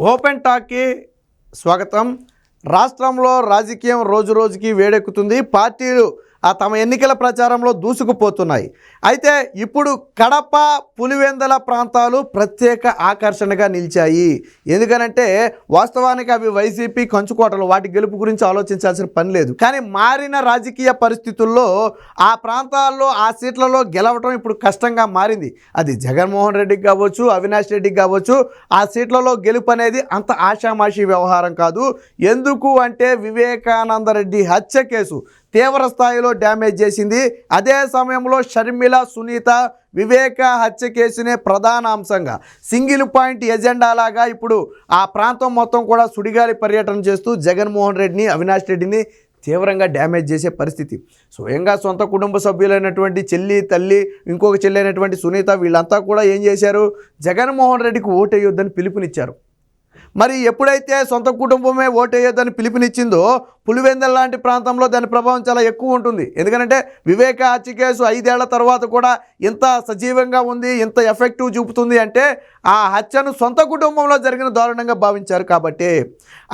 Open టాక్కి స్వాగతం. రాష్ట్రంలో రాజకీయం రోజు రోజుకి వేడెక్కుతుంది. పార్టీలు ఆ తమ ఎన్నికల ప్రచారంలో దూసుకుపోతున్నాయి. అయితే ఇప్పుడు కడప పులివెందల ప్రాంతాలు ప్రత్యేక ఆకర్షణగా నిలిచాయి. ఎందుకనంటే వాస్తవానికి అవి వైసీపీ కంచుకోటలు వాటి గెలుపు గురించి ఆలోచించాల్సిన పని లేదు. కానీ మారిన రాజకీయ పరిస్థితుల్లో ఆ ప్రాంతాల్లో ఆ సీట్లలో గెలవటం ఇప్పుడు కష్టంగా మారింది. అది జగన్మోహన్ రెడ్డికి కావచ్చు అవినాష్ రెడ్డికి కావచ్చు ఆ సీట్లలో గెలుపు అనేది అంత ఆషామాషి వ్యవహారం కాదు. ఎందుకు అంటే వివేకానంద రెడ్డి హత్య కేసు. తీవ్ర స్థాయిలో డ్యామేజ్ చేసింది. అదే సమయంలో షర్మిల సునీత వివేక హత్య కేసునే ప్రధాన అంశంగా సింగిల్ పాయింట్ ఎజెండా లాగా ఇప్పుడు ఆ ప్రాంతం మొత్తం కూడా సుడిగాలి పర్యటన చేస్తూ జగన్మోహన్ రెడ్డిని అవినాష్ రెడ్డిని తీవ్రంగా డ్యామేజ్ చేసే పరిస్థితి. స్వయంగా సొంత కుటుంబ సభ్యులైనటువంటి చెల్లి తల్లి ఇంకొక చెల్లి అయినటువంటి సునీత వీళ్ళంతా కూడా ఏం చేశారు? జగన్మోహన్ రెడ్డికి ఓటేయొద్దని పిలుపునిచ్చారు. మరి ఎప్పుడైతే సొంత కుటుంబమే ఓటేయొద్దని పిలుపునిచ్చిందో పులివెందల లాంటి ప్రాంతంలో దాని ప్రభావం చాలా ఎక్కువ ఉంటుంది. ఎందుకంటే వివేక హత్య కేసు ఐదేళ్ళ తర్వాత కూడా ఇంత సజీవంగా ఉంది ఇంత ఎఫెక్టివ్ చూపుతుంది అంటే ఆ హత్యను సొంత కుటుంబంలో జరిగిన దారుణంగా భావించారు కాబట్టి.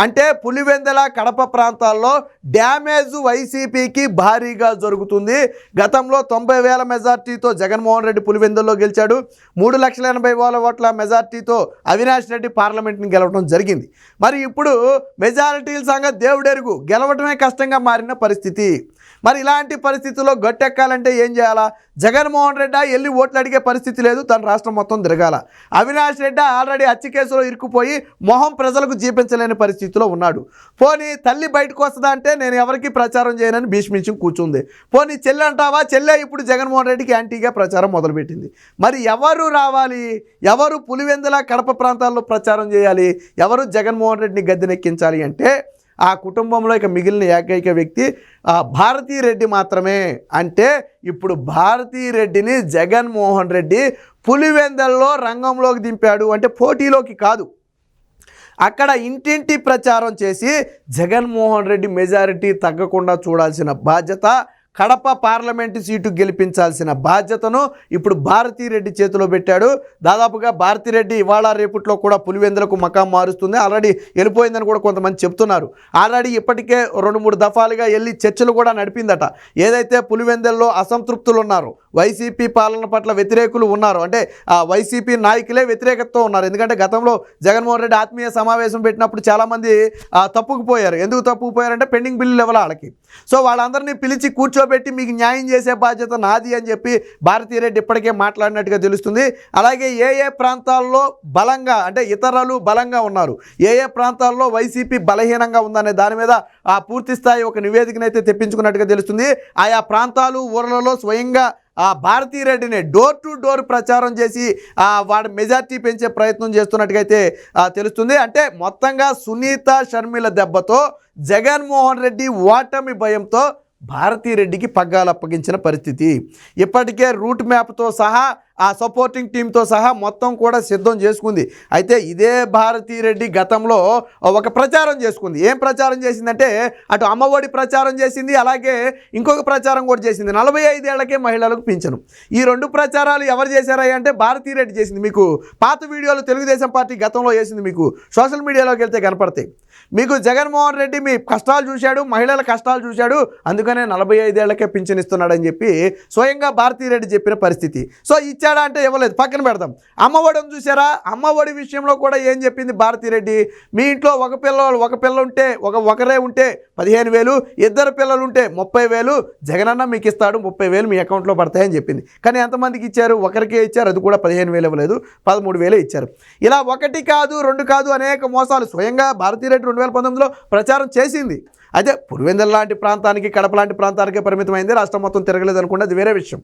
అంటే పులివెందల కడప ప్రాంతాల్లో డ్యామేజ్ వైసీపీకి భారీగా జరుగుతుంది. గతంలో తొంభై వేల మెజార్టీతో జగన్మోహన్ రెడ్డి పులివెందుల్లో గెలిచాడు. మూడు లక్షల ఎనభై వేల ఓట్ల మెజార్టీతో అవినాష్ రెడ్డి పార్లమెంట్ని గెలవడం జరిగింది. మరి ఇప్పుడు మెజారిటీల సంగతి దేవుడెరుగు. గెలవటమే కష్టంగా మారిన పరిస్థితి. మరి ఇలాంటి పరిస్థితుల్లో గట్టెక్కాలంటే ఏం చేయాలా? జగన్మోహన్ రెడ్డి వెళ్ళి ఓట్లు అడిగే పరిస్థితి లేదు తన రాష్ట్రం మొత్తం తిరగాల. అవినాష్ రెడ్డి ఆల్రెడీ హత్య కేసులో ఇరుక్కుపోయి మొహం ప్రజలకు జీపించలేని పరిస్థితిలో ఉన్నాడు. పోనీ తల్లి బయటకు వస్తుందా అంటే నేను ఎవరికి ప్రచారం చేయనని భీష్మించి కూర్చుంది. పోనీ చెల్లె అంటావా? చెల్లె ఇప్పుడు జగన్మోహన్ రెడ్డికి యాంటీగా ప్రచారం మొదలుపెట్టింది. మరి ఎవరు రావాలి? ఎవరు పులివెందుల కడప ప్రాంతాల్లో ప్రచారం చేయాలి? ఎవరు జగన్మోహన్ రెడ్డిని గద్దెనెక్కించాలి అంటే ఆ కుటుంబంలో ఇక మిగిలిన ఏకైక వ్యక్తి ఆ భారతీ రెడ్డి మాత్రమే. అంటే ఇప్పుడు భారతీ రెడ్డిని జగన్మోహన్ రెడ్డి పులివెందల్లో రంగంలోకి దింపాడు అంటే పోటీలోకి కాదు. అక్కడ ఇంటింటి ప్రచారం చేసి జగన్మోహన్ రెడ్డి మెజారిటీ తగ్గకుండా చూడాల్సిన బాధ్యత కడప పార్లమెంటు సీటు గెలిపించాల్సిన బాధ్యతను ఇప్పుడు భారతీరెడ్డి చేతిలో పెట్టాడు. దాదాపుగా భారతీరెడ్డి ఇవాళ రేపట్లో కూడా పులివెందులకు మకాం మారుస్తుంది. ఆల్రెడీ వెళ్ళిపోయిందని కూడా కొంతమంది చెప్తున్నారు. ఆల్రెడీ ఇప్పటికే రెండు మూడు దఫాలుగా వెళ్ళి చర్చలు కూడా నడిపిందట. ఏదైతే పులివెందుల్లో అసంతృప్తులు ఉన్నారు వైసీపీ పాలన పట్ల వ్యతిరేకులు ఉన్నారు అంటే ఆ వైసీపీ నాయకులే వ్యతిరేకతతో ఉన్నారు. ఎందుకంటే గతంలో జగన్మోహన్ రెడ్డి ఆత్మీయ సమావేశం పెట్టినప్పుడు చాలామంది తప్పుకుపోయారు. ఎందుకు తప్పుకుపోయారంటే పెండింగ్ బిల్లులు ఇవ్వాలి వాళ్ళకి. సో వాళ్ళందరినీ పిలిచి కూర్చోబెట్టి మీకు న్యాయం చేసే బాధ్యత నాది అని చెప్పి భారతీరెడ్డి ఇప్పటికే మాట్లాడినట్టుగా తెలుస్తుంది. అలాగే ఏ ఏ ప్రాంతాల్లో బలంగా అంటే ఇతరులు బలంగా ఉన్నారు ఏ ఏ ప్రాంతాల్లో వైసీపీ బలహీనంగా ఉందనే దాని మీద ఆ పూర్తి స్థాయి ఒక నివేదికనైతే తెప్పించుకున్నట్టుగా తెలుస్తుంది. ఆయా ప్రాంతాలు ఊర్లలో స్వయంగా ఆ భారతీరెడ్డిని డోర్ టు డోర్ ప్రచారం చేసి వాడి మెజార్టీ పెంచే ప్రయత్నం చేస్తున్నట్టుగైతే తెలుస్తుంది. అంటే మొత్తంగా సునీత షర్మిల దెబ్బతో జగన్మోహన్ రెడ్డి ఓటమి భయంతో భారతీరెడ్డికి పగ్గాలు అప్పగించిన పరిస్థితి. ఇప్పటికే రూట్ మ్యాప్తో సహా ఆ సపోర్టింగ్ టీంతో సహా మొత్తం కూడా సిద్ధం చేసుకుంది. అయితే ఇదే భారతీరెడ్డి గతంలో ఒక ప్రచారం చేసుకుంది. ఏం ప్రచారం చేసిందంటే అటు అమ్మఒడి ప్రచారం చేసింది అలాగే ఇంకొక ప్రచారం కూడా చేసింది. నలభై ఐదేళ్ళకే మహిళలకు పింఛను. ఈ రెండు ప్రచారాలు ఎవరు చేశారా అంటే భారతీరెడ్డి చేసింది మీకు. పాత వీడియోలు తెలుగుదేశం పార్టీ గతంలో వేసింది మీకు. సోషల్ మీడియాలోకి వెళ్తే కనపడతాయి. మీకు జగన్మోహన్ రెడ్డి మీ కష్టాలు చూశాడు మహిళల కష్టాలు చూశాడు అందుకనే నలభై ఐదేళ్ళకే పింఛనిస్తున్నాడని చెప్పి స్వయంగా భారతీరెడ్డి చెప్పిన పరిస్థితి. సో ఈ ఇచ్చాడా అంటే ఇవ్వలేదు. పక్కన పెడతాం అమ్మఒడిని చూసారా? అమ్మఒడి విషయంలో కూడా ఏం చెప్పింది భారతీరెడ్డి? మీ ఇంట్లో ఒక పిల్ల ఒక పిల్ల ఉంటే ఒక ఒకరే ఉంటే పదిహేను వేలు ఇద్దరు పిల్లలు ఉంటే ముప్పై వేలు జగనన్న మీకు ఇస్తాడు ముప్పై వేలు మీ అకౌంట్లో పడతాయని చెప్పింది. కానీ ఎంతమందికి ఇచ్చారు? ఒకరికే ఇచ్చారు. అది కూడా పదిహేను వేలు ఇవ్వలేదు. పదమూడు వేలే ఇచ్చారు. ఇలా ఒకటి కాదు రెండు కాదు అనేక మోసాలు స్వయంగా భారతీరెడ్డి రెండు వేల పంతొమ్మిదిలో ప్రచారం చేసింది. అయితే పులివెందుల లాంటి ప్రాంతానికి కడప లాంటి ప్రాంతానికే పరిమితమైంది. రాష్ట్రం మొత్తం తిరగలేదు అనుకుంటే అది వేరే విషయం.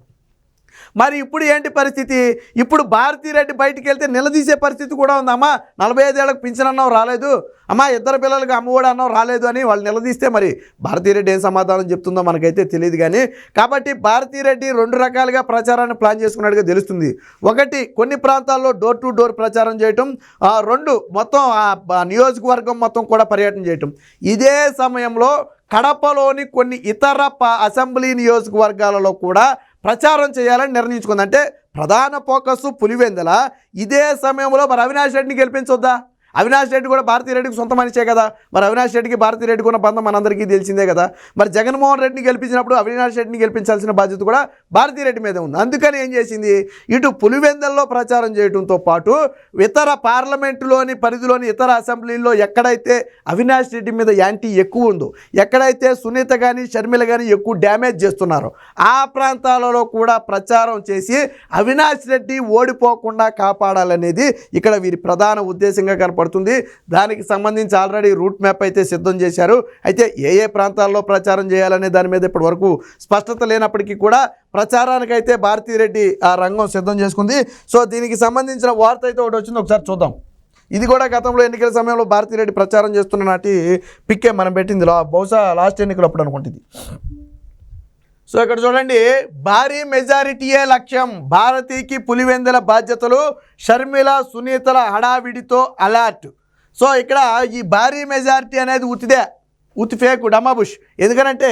మరి ఇప్పుడు ఏంటి పరిస్థితి? ఇప్పుడు భారతీరెడ్డి బయటికి వెళ్తే నిలదీసే పరిస్థితి కూడా ఉంది. అమ్మా నలభై ఐదేళ్ళకు పింఛన్ అన్నావు రాలేదు. అమ్మా ఇద్దరు పిల్లలకి అమ్మఒడి అన్నావు రాలేదు అని వాళ్ళు నిలదీస్తే మరి భారతీరెడ్డి ఏం సమాధానం చెప్తుందో మనకైతే తెలియదు కానీ కాబట్టి భారతీరెడ్డి రెండు రకాలుగా ప్రచారాన్ని ప్లాన్ చేసుకున్నట్టుగా తెలుస్తుంది. ఒకటి కొన్ని ప్రాంతాల్లో డోర్ టు డోర్ ప్రచారం చేయటం. ఆ, రెండు మొత్తం ఆ నియోజకవర్గం మొత్తం కూడా పర్యటన చేయటం. ఇదే సమయంలో కడపలోని కొన్ని ఇతర ప అసెంబ్లీ నియోజకవర్గాలలో కూడా ప్రచారం చేయాలని నిర్ణయించుకుంది. అంటే ప్రధాన ఫోకస్ పులివెందల. ఇదే సమయంలో మరి అవినాష్ రెడ్డిని గెలిపించొద్దా? అవినాష్ రెడ్డి కూడా భారతీ రెడ్డికి సొంత మనిషే కదా. మరి అవినాష్ రెడ్డికి భారతీ రెడ్డికి ఉన్న బంధం మనందరికీ తెలిసిందే కదా. మరి జగన్మోహన్ రెడ్డిని గెలిపించినప్పుడు అవినాష్ రెడ్డిని గెలిపించాల్సిన బాధ్యత కూడా భారతీ రెడ్డి మీద ఉంది. అందుకని ఏం చేసింది? ఇటు పులివెందల్లో ప్రచారం చేయడంతో పాటు ఇతర పార్లమెంటులోని పరిధిలోని ఇతర అసెంబ్లీల్లో ఎక్కడైతే అవినాష్ రెడ్డి మీద యాంటీ ఎక్కువ ఉందో ఎక్కడైతే సునీత కానీ షర్మిల కానీ ఎక్కువ డ్యామేజ్ చేస్తున్నారో ఆ ప్రాంతాలలో కూడా ప్రచారం చేసి అవినాష్ రెడ్డి ఓడిపోకుండా కాపాడాలనేది ఇక్కడ వీరి ప్రధాన ఉద్దేశంగా కనపడుతుంది. దానికి సంబంధించి ఆల్రెడీ రూట్ మ్యాప్ అయితే సిద్ధం చేశారు. అయితే ఏ ఏ ప్రాంతాల్లో ప్రచారం చేయాలనే దాని మీద ఇప్పటి వరకు స్పష్టత లేనప్పటికీ కూడా ప్రచారానికైతే భారతీరెడ్డి ఆ రంగం సిద్ధం చేసుకుంది. సో దీనికి సంబంధించిన వార్త అయితే ఒకటి వచ్చింది. ఒకసారి చూద్దాం. ఇది కూడా గతంలో ఎన్నికల సమయంలో భారతీరెడ్డి ప్రచారం చేస్తున్న నాటి పిక్కే మనం పెట్టింది. బహుశా లాస్ట్ ఎన్నికలు అప్పుడు అనుకుంటుంది. సో ఇక్కడ చూడండి భారీ మెజారిటీయే లక్ష్యం. భారతీకి పులివెందుల బాధ్యతలు షర్మిల సునీతల హడావిడితో అలర్ట్. సో ఇక్కడ ఈ భారీ మెజారిటీ అనేది ఉతిదే ఉతి ఫేక్ డమాబుష్ ఎందుకనంటే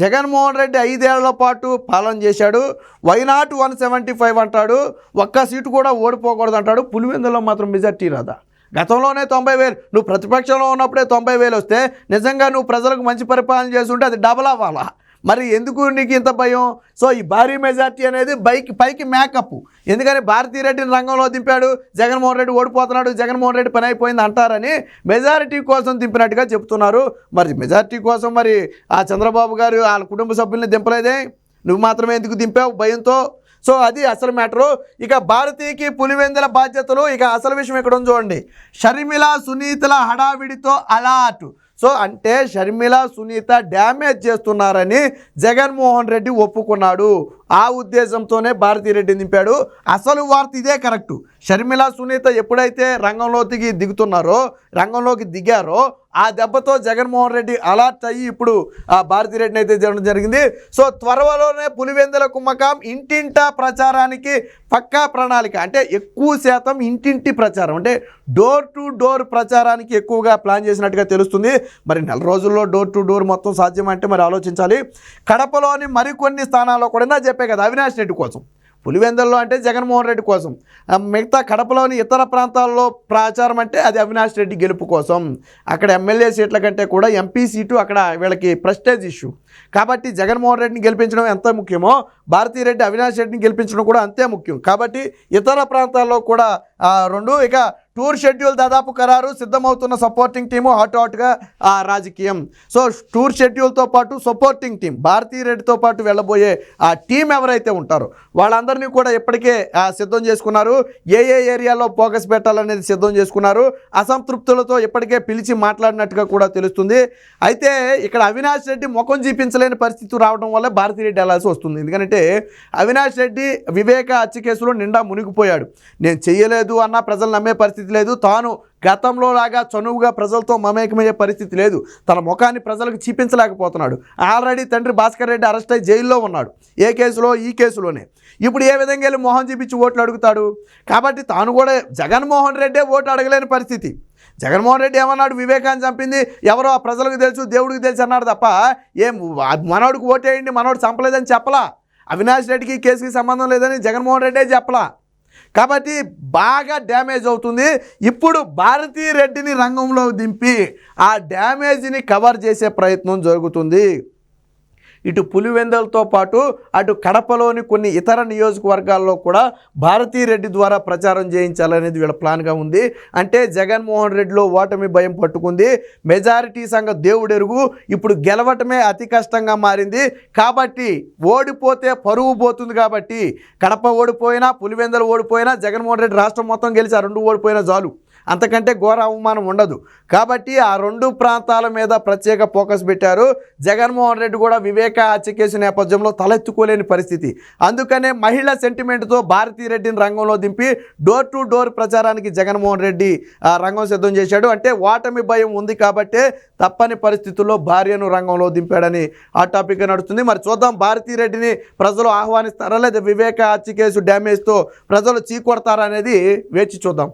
జగన్మోహన్ రెడ్డి ఐదేళ్ళ పాటు పాలన చేశాడు. వైనాట్ వన్ సెవెంటీ ఫైవ్ అంటాడు. ఒక్క సీటు కూడా ఓడిపోకూడదు అంటాడు. పులివెందులో మాత్రం మెజార్టీ రాదా? గతంలోనే తొంభై వేలు నువ్వు ప్రతిపక్షంలో ఉన్నప్పుడే తొంభై వేలు వస్తే నిజంగా నువ్వు ప్రజలకు మంచి పరిపాలన చేస్తుంటే అది డబల్ అవ్వాలా? మరి ఎందుకు నీకు ఇంత భయం? సో ఈ భారీ మెజార్టీ అనేది బైక్ పైకి మేకప్. ఎందుకని భారతీ రెడ్డిని రంగంలో దింపాడు జగన్మోహన్ రెడ్డి ఓడిపోతున్నాడు జగన్మోహన్ రెడ్డి పని అయిపోయింది అంటారని మెజారిటీ కోసం దింపినట్టుగా చెప్తున్నారు. మరి మెజారిటీ కోసం మరి ఆ చంద్రబాబు గారు వాళ్ళ కుటుంబ సభ్యుల్ని దింపలేదే? నువ్వు మాత్రమే ఎందుకు దింపావు భయంతో? సో అది అసలు మ్యాటరు. ఇక భారతీయకి పులివెందుల బాధ్యతలు ఇక అసలు విషయం ఇక్కడ చూడండి. షర్మిల సునీతల హడావిడితో అలర్ట్. సో అంటే షర్మిల సునీత డ్యామేజ్ చేస్తున్నారని జగన్మోహన్ రెడ్డి ఒప్పుకున్నాడు. ఆ ఉద్దేశంతోనే భారతీరెడ్డి నింపాడు. అసలు వార్త ఇదే కరెక్టు. షర్మిల సునీత ఎప్పుడైతే రంగంలోకి దిగుతున్నారో రంగంలోకి దిగారో ఆ దెబ్బతో జగన్మోహన్ రెడ్డి అలర్ట్ అయ్యి ఇప్పుడు ఆ భారతిరెడ్డిని అయితే చేయడం జరిగింది. సో త్వరలోనే పులివెందుల కుమ్మకం ఇంటింటా ప్రచారానికి పక్కా ప్రణాళిక. అంటే ఎక్కువ శాతం ఇంటింటి ప్రచారం. అంటే డోర్ టు డోర్ ప్రచారానికి ఎక్కువగా ప్లాన్ చేసినట్టుగా తెలుస్తుంది. మరి నెల రోజుల్లో డోర్ టు డోర్ మొత్తం సాధ్యం అంటే మరి ఆలోచించాలి. కడపలోని మరికొన్ని స్థానాల్లో కూడా చెప్పే కదా అవినాష్ రెడ్డి కోసం. పులివెందల్లో అంటే జగన్మోహన్ రెడ్డి కోసం. మిగతా కడపలోని ఇతర ప్రాంతాల్లో ప్రచారం అంటే అది అవినాష్ రెడ్డి గెలుపు కోసం. అక్కడ ఎమ్మెల్యే సీట్ల కంటే కూడా ఎంపీ సీటు అక్కడ వీళ్ళకి ప్రెస్టేజ్ ఇష్యూ. కాబట్టి జగన్మోహన్ రెడ్డిని గెలిపించడం ఎంత ముఖ్యమో భారతీరెడ్డి అవినాష్ రెడ్డిని గెలిపించడం కూడా అంతే ముఖ్యం. కాబట్టి ఇతర ప్రాంతాల్లో కూడా రెండు ఇక టూర్ షెడ్యూల్ దాదాపు ఖరారు సిద్ధమవుతున్న సపోర్టింగ్ టీము హాట్ హాట్గా ఆ రాజకీయం. సో టూర్ షెడ్యూల్తో పాటు సపోర్టింగ్ టీం భారతీ రెడ్డితో పాటు వెళ్ళబోయే ఆ టీం ఎవరైతే ఉంటారో వాళ్ళందరినీ కూడా ఇప్పటికే సిద్ధం చేసుకున్నారు. ఏ ఏ ఏరియాలో ఫోకస్ పెట్టాలనేది సిద్ధం చేసుకున్నారు. అసంతృప్తులతో ఇప్పటికే పిలిచి మాట్లాడినట్టుగా కూడా తెలుస్తుంది. అయితే ఇక్కడ అవినాష్ రెడ్డి ముఖం చూపించలేని పరిస్థితి రావడం వల్ల భారతీ రెడ్డి వెళ్ళాల్సి వస్తుంది. ఎందుకంటే అవినాష్ రెడ్డి వివేక హత్య కేసులో నిండా మునిగిపోయాడు. నేను చేయలేదు అన్న ప్రజలు నమ్మే పరిస్థితి లేదు. తాను గతంలో లాగా చనువుగా ప్రజలతో మమేకమయ్యే పరిస్థితి లేదు. తన ముఖాన్ని ప్రజలకు చూపించలేకపోతున్నాడు. ఆల్రెడీ తండ్రి భాస్కర్ రెడ్డి అరెస్ట్ అయ్యి జైల్లో ఉన్నాడు. ఏ కేసులో? ఈ కేసులోనే. ఇప్పుడు ఏ విధంగా వెళ్ళి మొహం చూపించి ఓట్లు అడుగుతాడు? కాబట్టి తాను కూడా జగన్మోహన్ రెడ్డే ఓటు అడగలేని పరిస్థితి. జగన్మోహన్ రెడ్డి ఏమన్నాడు? వివేకాన్ని చంపింది ఎవరో ఆ ప్రజలకు తెలుసు దేవుడికి తెలుసు అన్నాడు తప్ప ఏం మనోడికి ఓటేయండి మనోడు చంపలేదని చెప్పలా? అవినాష్ రెడ్డికి కేసుకి సంబంధం లేదని జగన్మోహన్ రెడ్డే చెప్పలా. కాబట్టి బాగా డ్యామేజ్ అవుతుంది. ఇప్పుడు భారతీ రెడ్డిని రంగంలో దింపి ఆ డ్యామేజ్ని కవర్ చేసే ప్రయత్నం జరుగుతుంది. ఇటు పులివెందలతో పాటు అటు కడపలోని కొన్ని ఇతర నియోజకవర్గాల్లో కూడా భారతీ రెడ్డి ద్వారా ప్రచారం చేయించాలనేది వీళ్ళ ప్లాన్గా ఉంది. అంటే జగన్మోహన్ రెడ్డిలో ఓటమి భయం పట్టుకుంది. మెజారిటీ సంఘ దేవుడెరుగు. ఇప్పుడు గెలవటమే అతి కష్టంగా మారింది. కాబట్టి ఓడిపోతే పరువు పోతుంది కాబట్టి కడప ఓడిపోయినా పులివెందలు ఓడిపోయినా జగన్మోహన్ రెడ్డి రాష్ట్రం మొత్తం గెలిచి ఆ రెండు ఓడిపోయినా చాలు. అంతకంటే ఘోర అవమానం ఉండదు. కాబట్టి ఆ రెండు ప్రాంతాల మీద ప్రత్యేక ఫోకస్ పెట్టారు. జగన్మోహన్ రెడ్డి కూడా వివేక హత్య కేసు నేపథ్యంలో తలెత్తుకోలేని పరిస్థితి. అందుకనే మహిళ సెంటిమెంట్తో భారతీ రెడ్డిని రంగంలో దింపి డోర్ టు డోర్ ప్రచారానికి జగన్మోహన్ రెడ్డి ఆ, రంగం సిద్ధం చేశాడు. అంటే ఓటమి భయం ఉంది కాబట్టే తప్పని పరిస్థితుల్లో భార్యను రంగంలో దింపాడని ఆ టాపిక్ నడుస్తుంది. మరి చూద్దాం భారతీ రెడ్డిని ప్రజలు ఆహ్వానిస్తారా లేదా వివేక హత్య కేసు డ్యామేజ్తో ప్రజలు చీకొడతారా అనేది వేచి చూద్దాం.